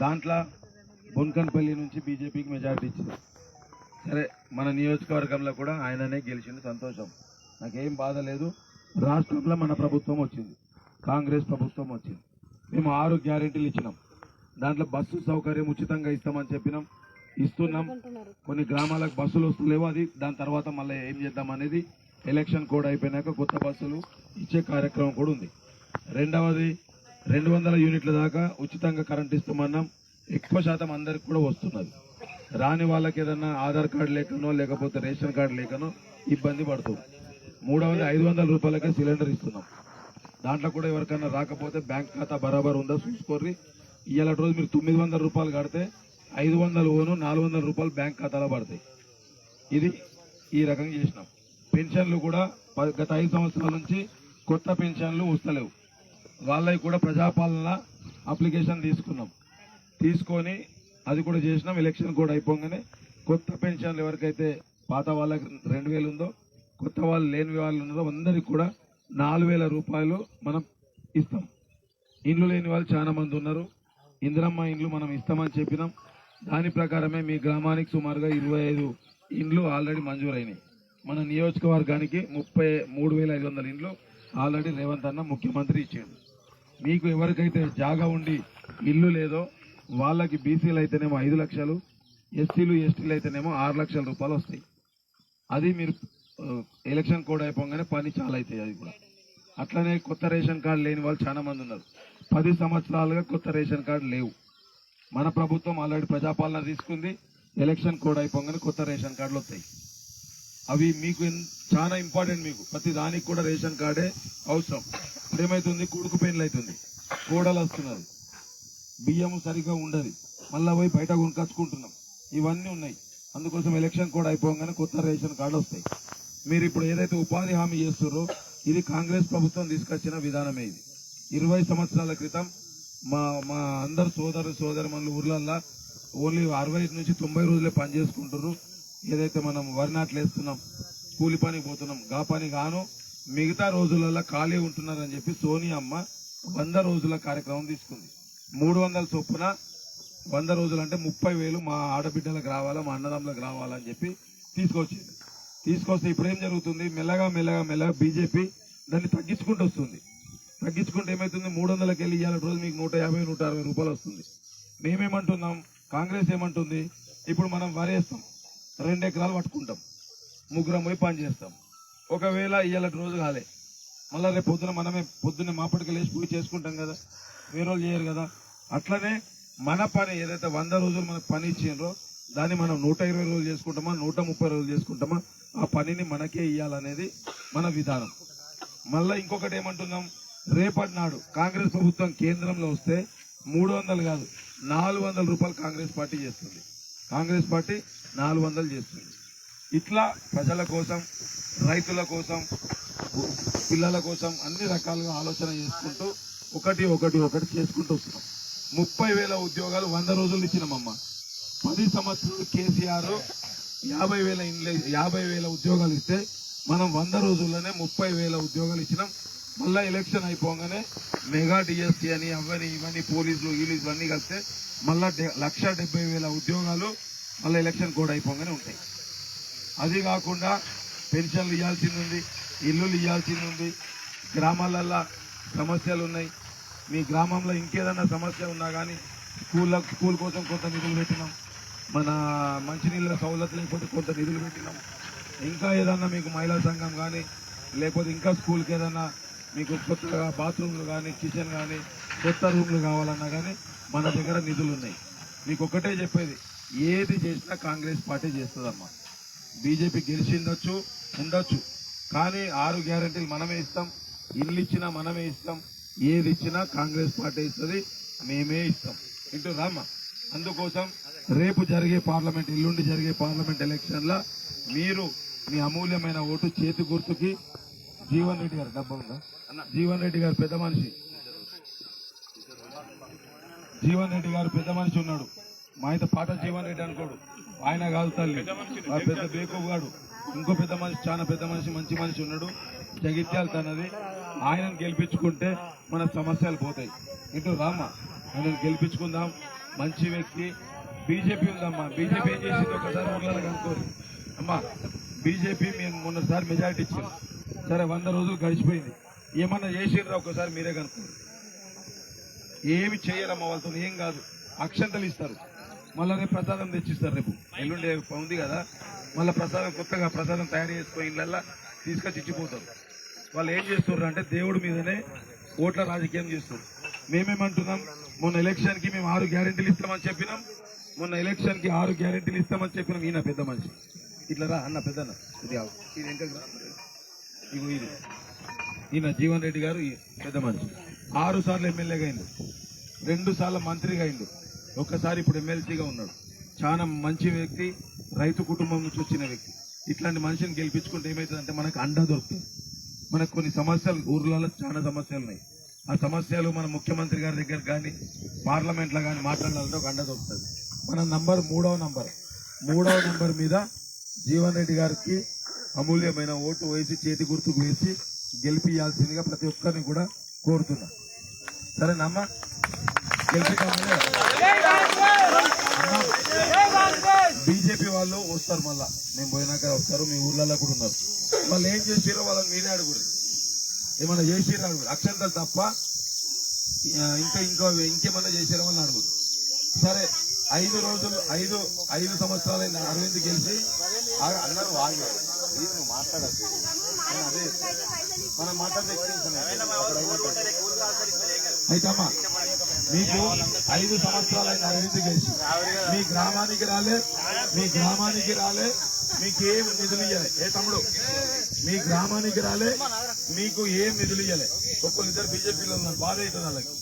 దాంట్లో బొన్కన్పల్లి నుంచి బీజేపీకి మెజారిటీ ఇచ్చింది. సరే మన నియోజకవర్గంలో కూడా ఆయననే గెలిచింది సంతోషం. నాకేం బాధ లేదు. రాష్ట్రంలో మన ప్రభుత్వం వచ్చింది. కాంగ్రెస్ ప్రభుత్వం వచ్చింది. మేము ఆరు గ్యారెంటీలు ఇచ్చినాం. దాంట్లో బస్సు సౌకర్యం ఉచితంగా ఇస్తామని చెప్పినాం. ఇస్తున్నాం. కొన్ని గ్రామాలకు బస్సులు వస్తలేవు అది. దాని తర్వాత మళ్ళీ ఏం చేద్దాం అనేది ఎలక్షన్ కోడ్ అయిపోయినాక కొత్త బస్సులు ఇచ్చే కార్యక్రమం కూడా ఉంది. రెండవది రెండు వందల యూనిట్ల దాకా ఉచితంగా కరెంట్ ఇస్తామన్నాం. ఎక్కువ శాతం అందరికి కూడా వస్తున్నది. రాని వాళ్ళకి ఏదన్నా ఆధార్ కార్డు లేకనో లేకపోతే రేషన్ కార్డు లేకనో ఇబ్బంది పడుతుంది. మూడవది ఐదు వందల రూపాయలకే సిలిండర్ ఇస్తున్నాం. దాంట్లో కూడా ఎవరికైనా రాకపోతే బ్యాంక్ ఖాతా బరాబర్ ఉందా చూసుకోర్రి. ఇవాళ రోజు మీరు తొమ్మిది వందల రూపాయలు కడితే ఐదు వందలు ఓను నాలుగు వందల రూపాయలు బ్యాంక్ ఖాతాలో పడతాయి. ఇది ఈ రకంగా చేసినాం. పెన్షన్లు కూడా ప- గత ఐదు సంవత్సరాల నుంచి కొత్త పెన్షన్లు వస్తలేవు. వాళ్ళకి కూడా ప్రజాపాలన అప్లికేషన్ తీసుకున్నాం. తీసుకొని అది కూడా చేసినాం. ఎలక్షన్ కూడా అయిపోగానే కొత్త పెన్షన్లు ఎవరికైతే పాత వాళ్ళకి రెండు వేలు ఉందో కొత్త వాళ్ళు లేని వాళ్ళు ఉన్నదో అందరికి కూడా నాలుగు వేల రూపాయలు మనం ఇస్తాం. ఇండ్లు లేని వాళ్ళు చాలా మంది ఉన్నారు. ఇందిరమ్మ ఇండ్లు మనం ఇస్తామని చెప్పినాం. దాని ప్రకారమే మీ గ్రామానికి సుమారుగా ఇరవై ఐదు ఇండ్లు ఆల్రెడీ మంజూరైనాయి. మన నియోజకవర్గానికి ముప్పై మూడు వేల ఐదు వందల ఇండ్లు ఆల్రెడీ రేవంత్ అన్న ముఖ్యమంత్రి ఇచ్చాడు. మీకు ఎవరికైతే జాగా ఉండి ఇల్లు లేదో వాళ్ళకి బీసీలు అయితేనేమో ఐదు లక్షలు ఎస్సీలు ఎస్టీలు అయితేనేమో ఆరు లక్షల రూపాయలు వస్తాయి. అది మీరు ఎలక్షన్ కోడ్ అయిపోగానే పని చాలా అవుతాయి అది కూడా. అట్లనే కొత్త రేషన్ కార్డు లేని వాళ్ళు చాలా మంది ఉన్నారు. పది సంవత్సరాలుగా కొత్త రేషన్ కార్డు లేవు. మన ప్రభుత్వం ఆల్రెడీ ప్రజాపాలన తీసుకుంది ఎలక్షన్ కోడ్ అయిపోగానే కొత్త రేషన్ కార్డులు వస్తాయి. అవి మీకు చాలా ఇంపార్టెంట్ మీకు. ప్రతి దానికి కూడా రేషన్ కార్డే అవసరం. ఇప్పుడు ఏమైతుంది కూడుకు పెయిన్లు అవుతుంది కోడలు వస్తున్నారు. బియ్యం సరిగ్గా ఉండదు. మళ్ళా పోయి బయట కొనుకొచ్చుకుంటున్నాం. ఇవన్నీ ఉన్నాయి. అందుకోసం ఎలక్షన్ కూడా అయిపోగానే కొత్త రేషన్ కార్డు వస్తాయి. మీరు ఇప్పుడు ఏదైతే ఉపాధి హామీ చేస్తున్నారో ఇది కాంగ్రెస్ ప్రభుత్వం తీసుకొచ్చిన విధానమే ఇది. ఇరవై సంవత్సరాల క్రితం మా మా అందరు సోదరు సోదరు మన ఊర్లల్లో ఓన్లీ అరవై నుంచి తొంభై రోజులే పని చేసుకుంటారు ఏదైతే మనం వరి నాట్లు వేస్తున్నాం కూలి పని పోతున్నాం గా పని గాను మిగతా రోజులలో ఖాళీ ఉంటున్నారని చెప్పి సోనియా అమ్మ వంద రోజుల కార్యక్రమం తీసుకుంది. మూడు వందల చొప్పున వంద రోజులు అంటే ముప్పై వేలు మా ఆడబిడ్డలకు రావాలా మా అన్నదమ్ములకు రావాలని చెప్పి తీసుకొచ్చింది. తీసుకొస్తే ఇప్పుడు ఏం జరుగుతుంది? మెల్లగా మెల్లగా మెల్లగా బీజేపీ దాన్ని తగ్గించుకుంటూ వస్తుంది. తగ్గించుకుంటే ఏమవుతుంది మూడు వందలకి వెళ్ళి ఇవాళ రోజు మీకు నూట యాభై నూట అరవై రూపాయలు వస్తుంది. మేమేమంటున్నాం? కాంగ్రెస్ ఏమంటుంది? ఇప్పుడు మనం వరేస్తాం. రెండు ఎకరాలు పట్టుకుంటాం. ముగ్గురం పోయి పని చేస్తాం. ఒకవేళ ఇవాళ రోజు కాలే. మళ్ళీ రేపు పొద్దున మనమే పొద్దున్నే మాపటికి లేచి పూజ చేసుకుంటాం కదా. వేరే వాళ్ళు చేయరు కదా. అట్లనే మన పని ఏదైతే వంద రోజులు మనకు పని ఇచ్చిండ్రో దాన్ని మనం నూట ఇరవై రోజులు చేసుకుంటామా నూట ముప్పై రోజులు చేసుకుంటామా ఆ పనిని మనకే ఇవ్వాలనేది మన విధానం. మళ్ళీ ఇంకొకటి ఏమంటున్నాం? రేపటి నాడు కాంగ్రెస్ ప్రభుత్వం కేంద్రంలో వస్తే మూడు వందలు కాదు నాలుగు వందల రూపాయలు కాంగ్రెస్ పార్టీ చేస్తుంది. కాంగ్రెస్ పార్టీ నాలుగు వందలు చేస్తుంది. ఇట్లా ప్రజల కోసం రైతుల కోసం పిల్లల కోసం అన్ని రకాలుగా ఆలోచన చేసుకుంటూ ఒకటి ఒకటి ఒకటి చేసుకుంటూ వస్తున్నాం. ముప్పై వేల ఉద్యోగాలు వంద రోజులు ఇచ్చినామమ్మా. పది సంవత్సరాలు కేసీఆర్ యాభై వేల ఇండ్ల యాభై వేల ఉద్యోగాలు ఇస్తే మనం వంద రోజుల్లోనే ముప్పై వేల ఉద్యోగాలు ఇచ్చినాం. మళ్ళా ఎలక్షన్ అయిపోగానే మెగా డిఎస్సీ అని అవని ఇవన్నీ పోలీసులు గీలీసులు ఇవన్నీ కలిస్తే మళ్ళా డె- లక్ష డెబ్బై వేల ఉద్యోగాలు మళ్ళీ ఎలక్షన్ కూడా అయిపోగానే ఉంటాయి. అది కాకుండా పెన్షన్లు ఇవ్వాల్సింది ఉంది ఇల్లులు ఇవ్వాల్సింది ఉంది గ్రామాలల్లో సమస్యలు ఉన్నాయి. మీ గ్రామంలో ఇంకేదన్నా సమస్య ఉన్నా కానీ స్కూళ్ళ స్కూల్ కోసం కొంత నిధులు పెట్టినాం. మన మంచినీళ్ళ సౌలత్ లేకపోతే కొంత నిధులు పెట్టినాం. ఇంకా ఏదన్నా మీకు మహిళా సంఘం కానీ లేకపోతే ఇంకా స్కూల్కి ఏదన్నా మీకు కొత్తగా బాత్రూమ్లు కానీ కిచెన్ కానీ కొత్త రూమ్లు కావాలన్నా కానీ మన దగ్గర నిధులు ఉన్నాయి. మీకు ఒక్కటే చెప్పేది ఏది చేసినా కాంగ్రెస్ పార్టీ చేస్తుందమ్మా. బీజేపీ గెలిచిండొచ్చు ఉండొచ్చు. కానీ ఆరు గ్యారెంటీలు మనమే ఇస్తాం ఇల్లు ఇచ్చినా మనమే ఇస్తాం ఏది ఇచ్చినా కాంగ్రెస్ పార్టీ ఇస్తుంది మేమే ఇస్తాం. ఇంటూ రామ్మా. అందుకోసం రేపు జరిగే పార్లమెంట్ ఎల్లుండి జరిగే పార్లమెంట్ ఎలక్షన్ల మీరు మీ అమూల్యమైన ఓటు చేతి గుర్తుకి జీవన్ రెడ్డి గారు డబ్బా ఉందా? జీవన్ రెడ్డి గారు పెద్ద మనిషి. జీవన్ రెడ్డి గారు పెద్ద మనిషి ఉన్నాడు. మా అయితే పాట జీవన్ రెడ్డి అనుకోడు. ఆయన కాదు తల్లి. పెద్ద బేకో గాడు. ఇంకో పెద్ద మనిషి చాలా పెద్ద మనిషి మంచి మనిషి ఉన్నాడు. జగిత్యాల తనది. ఆయనను గెలిపించుకుంటే మన సమస్యలు పోతాయి. ఇటు రామ్మ ఆయనను గెలిపించుకుందాం. మంచి వ్యక్తి. బీజేపీ ఉందమ్మా. బీజేపీ ఏం చేసింది ఒకసారి ఊర్లలో అమ్మా బీజేపీ మేము మొన్నసారి మెజారిటీ ఇచ్చాం. సరే వంద రోజులు గడిచిపోయింది. ఏమన్నా చేసిండ్రా ఒకసారి మీరే కనుక్కోరు. ఏమి చేయరమ్మా వాళ్ళతో ఏం కాదు. అక్షంతలు ఇస్తారు. మళ్ళీ రేపు ప్రసాదం తెచ్చిస్తారు రేపు. ఎల్లుండి ఉంది కదా. మళ్ళీ ప్రసాదం కొత్తగా ప్రసాదం తయారు చేసుకుని ఇళ్ళల్లా తీసుకొచ్చి ఇచ్చిపోతారు. వాళ్ళు ఏం చేస్తారు అంటే దేవుడి మీదనే ఓట్ల రాజకీయం చేస్తారు మేమేమంటున్నాం? మొన్న ఎలక్షన్కి మేము ఆరు గ్యారెంటీలు ఇస్తామని చెప్పినాం. మొన్న ఎలక్షన్కి ఆరు గ్యారెంటీలు ఇస్తామని చెప్పినాం. ఈయన పెద్ద మనిషి. ఇట్లా రా అన్న పెద్దన్న. ఇది ఇది ఇగో ఇది. ఈయన జీవన్ రెడ్డి గారు ఈ పెద్ద మనిషి. ఆరు సార్లు ఎమ్మెల్యేగా అయిండు. రెండు సార్లు మంత్రిగా అయిండు. ఒక్కసారి ఇప్పుడు ఎమ్మెల్సీగా ఉన్నాడు. చాలా మంచి వ్యక్తి రైతు కుటుంబం నుంచి వచ్చిన వ్యక్తి. ఇట్లాంటి మనిషిని గెలిపించుకుంటే ఏమవుతుందంటే మనకు అండ దొరుకుతుంది. మనకు కొన్ని సమస్యలు ఊర్లలో చాలా సమస్యలు ఉన్నాయి. ఆ సమస్యలు మన ముఖ్యమంత్రి గారి దగ్గర కానీ పార్లమెంట్లో కానీ మాట్లాడాలంటే ఒక అండ దొరుకుతుంది. మన నంబర్ మూడవ నంబర్. మూడవ నంబర్ మీద జీవన్ రెడ్డి గారికి అమూల్యమైన ఓటు వేసి చేతి గుర్తుకు వేసి గెలిపియాల్సిందిగా ప్రతి ఒక్కరిని కూడా కోరుతున్నా. సరేనమ్మా బీజేపీ వాళ్ళు వస్తారు మళ్ళా. నేను పోయినాక వస్తారు మీ ఊర్లలో కూడా ఉన్నారు. వాళ్ళు ఏం చేసిరో వాళ్ళని మీరే అడుగురు ఏమన్నా చేసిరో అడుగురు అక్షంతలు తప్ప ఇంకా ఇంకా ఇంకేమన్నా చేసిరో వాళ్ళని అడుగురు సరే ఐదు రోజులు ఐదు ఐదు సంవత్సరాలైన అరవింద్ గెలిచి ఆ- అన్నారు వాళ్ళు నేను నువ్వు అదే మనం మాట్లాడితే అయితే అమ్మా మీకు ఐదు సంవత్సరాలైన అరవింద్ చేసి మీ గ్రామానికి రాలే మీ గ్రామానికి రాలే మీకు ఏం నిధులు ఇయ్యలే ఏ తమ్ముడు? మీ గ్రామానికి రాలే మీకు ఏం నిధులు ఇయ్యలే ఒక్కరు ఇద్దరు బీజేపీలో ఉన్నారు బాధ అవుతుంది వాళ్ళకి.